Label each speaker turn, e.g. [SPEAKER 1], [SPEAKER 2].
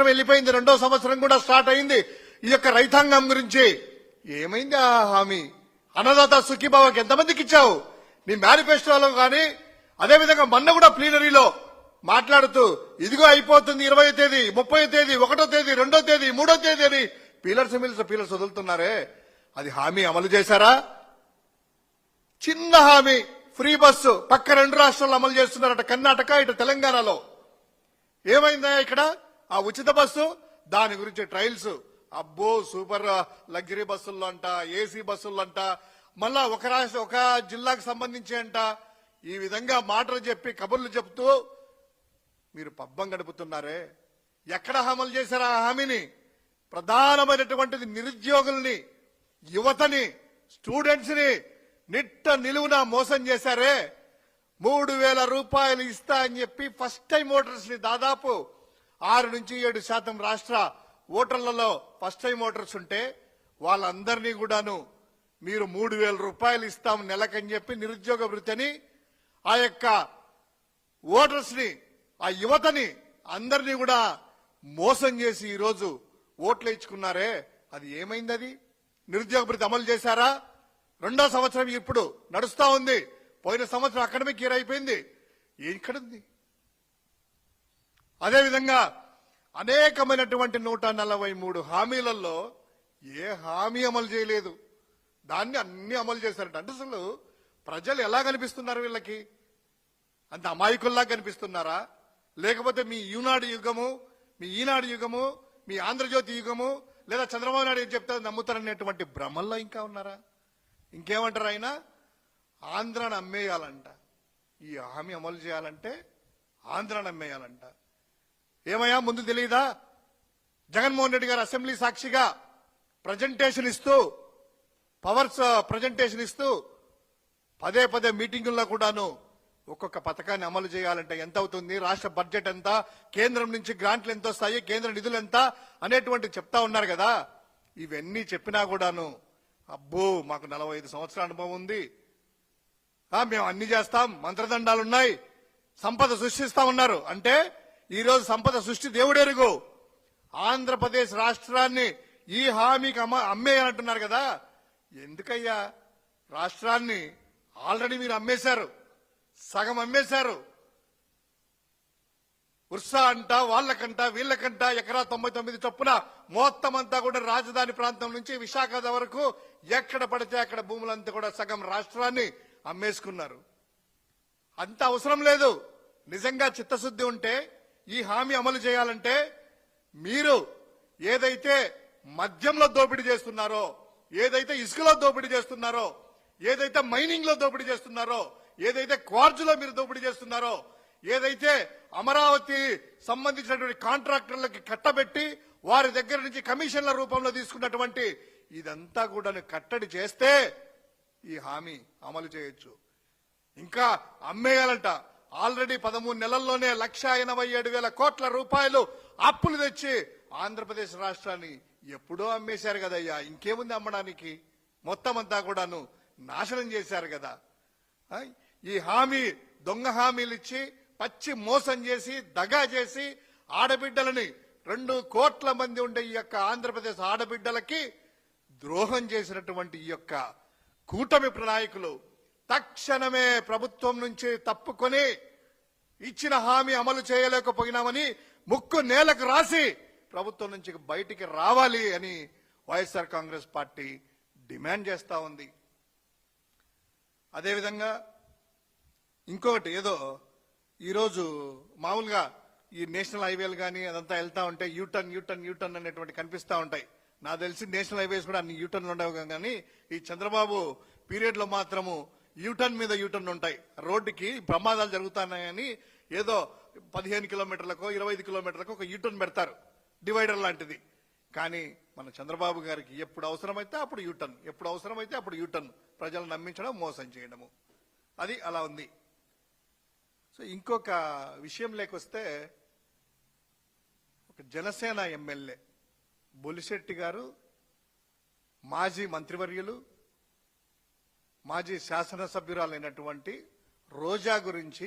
[SPEAKER 1] సంవత్సరం వెళ్ళిపోయింది రెండో సంవత్సరం కూడా స్టార్ట్ అయింది. ఈ యొక్క రైతాంగం గురించి ఏమైంది ఆ హామీ? అన్నదాత సుఖీభావకి ఎంతమందికి ఇచ్చావు? నీ మేనిఫెస్టోలో కానీ అదేవిధంగా మొన్న కూడా ప్లీనరీలో మాట్లాడుతూ ఇదిగో అయిపోతుంది ఇరవై తేదీ ముప్పై తేదీ ఒకటో తేదీ రెండో తేదీ మూడో తేదీ అని పీలర్స్ మిల్స్ పీలర్స్ వదులుతున్నారే. అది హామీ అమలు చేశారా? చిన్న హామీ. Free bus. పక్క రెండు రాష్ట్రాల్లో అమలు చేస్తున్నారట. కర్ణాటక ఇటు తెలంగాణలో. ఏమైందా ఇక్కడ? ఆ ఉచిత బస్సు దాని గురించి ట్రయల్స్. అబ్బో సూపర్ లగ్జరీ బస్సుల్లో అంట ఏసీ బస్సుల్లో అంట మళ్ళా ఒక రాష్ట్ర ఒక జిల్లాకు సంబంధించి అంట. ఈ విధంగా మాటలు చెప్పి కబుర్లు చెప్తూ మీరు పబ్బం గడుపుతున్నారే. ఎక్కడ అమలు చేశారు ఆ హామీని? ప్రధానమైనటువంటిది నిరుద్యోగుల్ని యువతని స్టూడెంట్స్ని నిట్ట నిలువున మోసం చేశారే. మూడు వేల రూపాయలు ఇస్తా అని చెప్పి ఫస్ట్ టైం ఓటర్స్ని దాదాపు ఆరు నుంచి ఏడు శాతం రాష్ట్ర ఓటర్లలో ఫస్ట్ టైం ఓటర్స్ ఉంటే వాళ్ళందరినీ కూడాను మీరు మూడు వేల రూపాయలు ఇస్తాం నెలకని చెప్పి నిరుద్యోగ వృత్తిని ఆ యొక్క ఓటర్స్ని ఆ యువతని అందరినీ కూడా మోసం చేసి ఈరోజు ఓట్లు ఇచ్చుకున్నారే. అది ఏమైంది అది నిరుద్యోగ భృతి అమలు చేశారా? రెండో సంవత్సరం ఇప్పుడు నడుస్తా ఉంది. పోయిన సంవత్సరం అకాడమిక్ ఇయర్ అయిపోయింది. ఎక్కడుంది అదేవిధంగా అనేకమైనటువంటి నూట నలభై మూడు హామీలలో ఏ హామీ అమలు చేయలేదు. దాన్ని అన్ని అమలు చేశారట. అంటే అసలు ప్రజలు ఎలా కనిపిస్తున్నారు వీళ్ళకి? అంత అమాయకుల్లా కనిపిస్తున్నారా? లేకపోతే మీ ఈనాడు యుగము మీ ఈనాడు యుగము మీ ఆంధ్రజ్యోతి యుగము లేదా చంద్రబాబు నాయుడు ఏం చెప్తారు నమ్ముతారనేటువంటి భ్రమల్లో ఇంకా ఉన్నారా? ఇంకేమంటారు ఆయన? ఆంధ్రాను అమ్మేయాలంట. ఈ హామీ అమలు చేయాలంటే ఆంధ్రాను అమ్మేయాలంట. ఏమయ్యా ముందు తెలియదా జగన్మోహన్ రెడ్డి గారు అసెంబ్లీ సాక్షిగా ప్రజెంటేషన్ ఇస్తూ పవర్స్ ప్రజెంటేషన్ uh, ఇస్తూ పదే పదే మీటింగుల్లో కూడాను ఒక్కొక్క పథకాన్ని అమలు చేయాలంటే ఎంత అవుతుంది రాష్ట్ర బడ్జెట్ ఎంత కేంద్రం నుంచి గ్రాంట్లు ఎంత వస్తాయి కేంద్ర నిధులు ఎంత అనేటువంటి చెప్తా ఉన్నారు కదా. ఇవన్నీ చెప్పినా కూడాను అబ్బో మాకు నలభై ఐదు సంవత్సరాల అనుభవం ఉంది. మేము అన్ని చేస్తాం మంత్రదండాలు ఉన్నాయి సంపద సృష్టిస్తా ఉన్నారు. అంటే ఈ రోజు సంపద సృష్టి దేవుడెరుగు. ఆంధ్రప్రదేశ్ రాష్ట్రాన్ని ఈ హామీకి అమ్మ అమ్మేయాలంటున్నారు కదా. ఎందుకయ్యా? రాష్ట్రాన్ని ఆల్రెడీ మీరు అమ్మేశారు. సగం అమ్మేశారు. ఉర్సా అంట వాళ్ళకంట వీళ్ళకంట ఎకరా తొంభై తొమ్మిది చొప్పున మొత్తం అంతా కూడా రాజధాని ప్రాంతం నుంచి విశాఖ వరకు ఎక్కడ పడితే అక్కడ భూములంతా కూడా సగం రాష్ట్రాన్ని అమ్మేసుకున్నారు. అంత అవసరం లేదు. నిజంగా చిత్తశుద్ధి ఉంటే ఈ హామీ అమలు చేయాలంటే మీరు ఏదైతే మద్యంలో దోపిడీ చేస్తున్నారో ఏదైతే ఇసుకలో దోపిడీ చేస్తున్నారో ఏదైతే మైనింగ్లో దోపిడీ చేస్తున్నారో ఏదైతే క్వార్జులో మీరు దోపిడీ చేస్తున్నారో ఏదైతే అమరావతి సంబంధించినటువంటి కాంట్రాక్టర్లకి కట్టబెట్టి వారి దగ్గర నుంచి కమిషన్ల రూపంలో తీసుకున్నటువంటి ఇదంతా కూడా కట్టడి చేస్తే ఈ హామీ అమలు చేయొచ్చు. ఇంకా అమ్మేయాలంట. ఆల్రెడీ పదమూడు నెలల్లోనే లక్ష ఎనభై ఏడు వేల కోట్ల రూపాయలు అప్పులు తెచ్చి ఆంధ్రప్రదేశ్ రాష్ట్రాన్ని ఎప్పుడో అమ్మేశారు కదయ్యా. ఇంకేముంది అమ్మడానికి? మొత్తం అంతా కూడాను నాశనం చేశారు కదా. ఈ హామీ దొంగ హామీలు ఇచ్చి పచ్చి మోసం చేసి దగా చేసి ఆడబిడ్డలని రెండు కోట్ల మంది ఉండే ఈ యొక్క ఆంధ్రప్రదేశ్ ఆడబిడ్డలకి ద్రోహం చేసినటువంటి ఈ యొక్క కూటమి ప్రణాయకులు తక్షణమే ప్రభుత్వం నుంచి తప్పుకొని ఇచ్చిన హామీ అమలు చేయలేకపోయినామని ముక్కు నేలకు రాసి ప్రభుత్వం నుంచి బయటికి రావాలి అని వైఎస్ఆర్ కాంగ్రెస్ పార్టీ డిమాండ్ చేస్తా ఉంది. అదేవిధంగా ఇంకొకటి ఏదో ఈరోజు మామూలుగా ఈ నేషనల్ హైవేలు కానీ అదంతా వెళ్తా ఉంటే యూటర్న్ యూటర్న్ యూటర్న్ అనేటువంటి కనిపిస్తా ఉంటాయి. నాకు తెలిసి నేషనల్ హైవేస్ కూడా అన్ని యూటర్న్లు ఉండవు కానీ ఈ చంద్రబాబు పీరియడ్లో మాత్రము యూటర్న్ మీద యూటర్న్ ఉంటాయి. రోడ్డుకి ప్రమాదాలు జరుగుతున్నాయని ఏదో పదిహేను కిలోమీటర్లకు ఇరవై ఐదు కిలోమీటర్లకు ఒక యూటర్న్ పెడతారు. డివైడర్ లాంటిది. కానీ మన చంద్రబాబు గారికి ఎప్పుడు అవసరమైతే అప్పుడు యూటర్న్. ఎప్పుడు అవసరమైతే అప్పుడు యూటర్న్. ప్రజలను నమ్మించడం మోసం చేయడము. అది అలా ఉంది. సో ఇంకొక విషయం లేకొస్తే ఒక జనసేన ఎమ్మెల్యే బొలిశెట్టి గారు మాజీ మంత్రివర్యులు మాజీ శాసనసభ్యురాలైనటువంటి రోజా గురించి